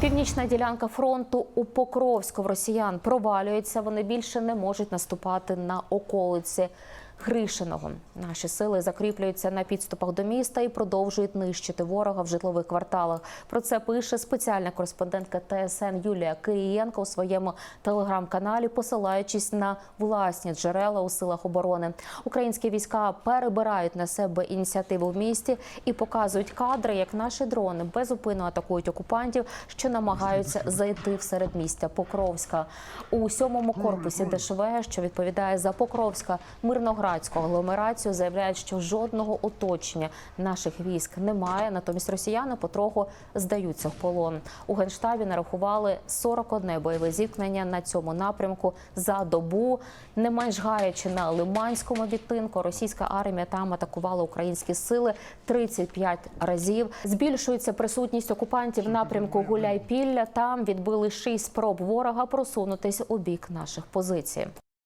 Північна ділянка фронту у Покровську в росіян провалюється. Вони більше не можуть наступати на околиці Гришиного. Наші сили закріплюються на підступах до міста і продовжують нищити ворога в житлових кварталах. Про це пише спеціальна кореспондентка ТСН Юлія Кириєнко у своєму телеграм-каналі, посилаючись на власні джерела у силах оборони. Українські війська перебирають на себе ініціативу в місті і показують кадри, як наші дрони безупинно атакують окупантів, що намагаються зайти в середмістя Покровська у сьомому корпусі ДШВ, що відповідає за Покровська мирноградську агломерацію, заявляють, що жодного оточення наших військ немає. Натомість росіяни потроху здаються в полон. У генштабі нарахували 41 бойове зіткнення на цьому напрямку за добу. Не менш гаряче на Лиманському відтинку. Російська армія там атакувала українські сили 35 разів. Збільшується присутність окупантів в напрямку Гуляйпілля. Там відбили шість спроб ворога просунутись у бік наших позицій.